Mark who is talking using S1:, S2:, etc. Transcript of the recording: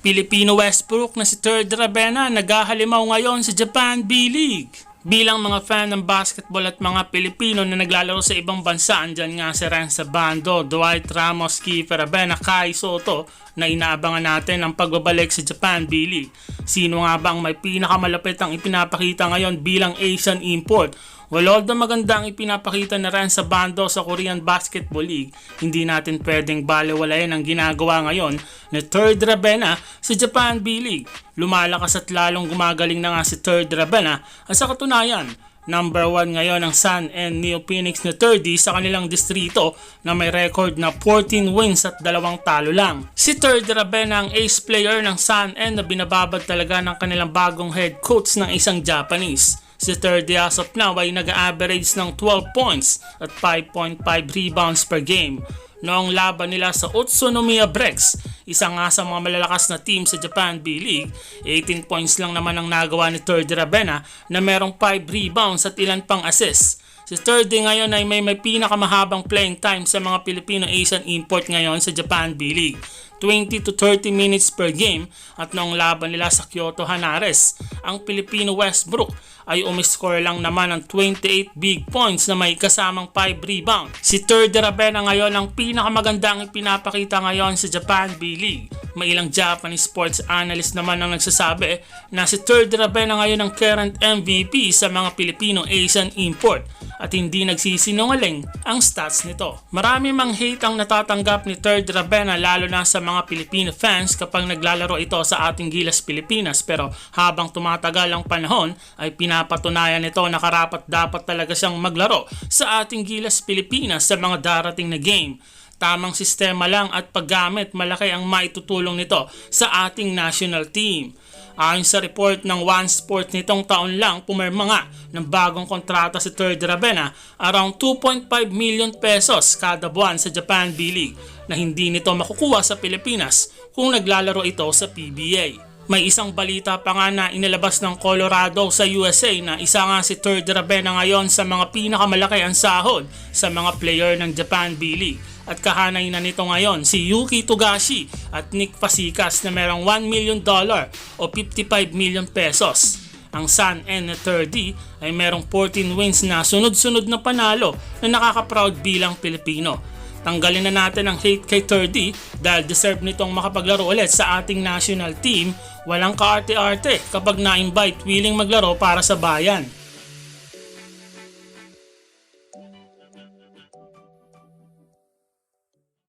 S1: Pilipino Westbrook na si Third Ravenna naghahalimaw ngayon sa Japan B-League. Bilang mga fan ng basketball at mga Pilipino na naglalaro sa ibang bansa, andyan nga si Renza Bando, Dwight Ramos, Kiefer Ravenna, Kai Soto na inaabangan natin ang pagbabalik sa Japan B-League. Sino nga ba ang may pinakamalapit ang ipinapakita ngayon bilang Asian import? Well, although maganda ang ipinapakita na rin sa bando sa Korean Basketball League, hindi natin pwedeng balewalayan ang ginagawa ngayon ni Third Ravenna sa Japan B-League. Lumalakas at lalong gumagaling na nga si Third Ravenna at sa katunayan, Number 1 ngayon ang Sun and Neo Phoenix na 30 sa kanilang distrito na may record na 14 wins at dalawang talo lang. Si Third Ravenna ang ace player ng Sun and na binababad talaga ng kanilang bagong head coach ng isang Japanese. Si Third as of now ay nag-average ng 12 points at 5.5 rebounds per game. Noong laban nila sa Utsunomiya Breaks, isa nga sa mga malalakas na team sa Japan B-League, 18 points lang naman ang nagawa ni Third Ravenna na merong 5 rebounds at ilan pang assists. Si Third ngayon ay may, may pinakamahabang playing time sa mga Filipino Asian import ngayon sa Japan B-League. 20 to 30 minutes per game at noong laban nila sa Kyoto Hanares, ang Filipino Westbrook ay umiscore lang naman ng 28 big points na may kasamang 5 rebound. Si Third Ravenna ngayon ang pinakamagandang ipinapakita ngayon sa Japan B-League. May ilang Japanese sports analyst naman ang nagsasabi na si Third Ravenna ngayon ang current MVP sa mga Filipino Asian import at hindi nagsisinungaling ang stats nito. Marami mang hate ang natatanggap ni Third Ravenna lalo na sa mga Filipino fans kapag naglalaro ito sa ating Gilas Pilipinas pero habang tumatagal ang panahon ay pinapatunayan nito na karapat dapat talaga siyang maglaro sa ating Gilas Pilipinas sa mga darating na game. Tamang sistema lang at paggamit malaki ang maitutulong nito sa ating national team. Ayon sa report ng One Sport nitong taon lang, pumirma nga ng bagong kontrata si Third Ravenna around 2.5 million pesos kada buwan sa Japan B-League na hindi nito makukuha sa Pilipinas kung naglalaro ito sa PBA. May isang balita pa nga na inilabas ng Colorado sa USA na isa nga si Third Ravenna ngayon sa mga pinakamalaki ang sahod sa mga player ng Japan B-League at kahanay na nito ngayon si Yuki Togashi at Nick Pasikas na merong 1 million dollar o 55 million pesos. Ang Sun N na 30 ay merong 14 wins na sunod-sunod na panalo na nakaka-proud bilang Pilipino. Tanggalin na natin ang hate kay 30 dahil deserve nitong makapaglaro ulit sa ating national team. Walang kaarte-arte kapag na-invite willing maglaro para sa bayan.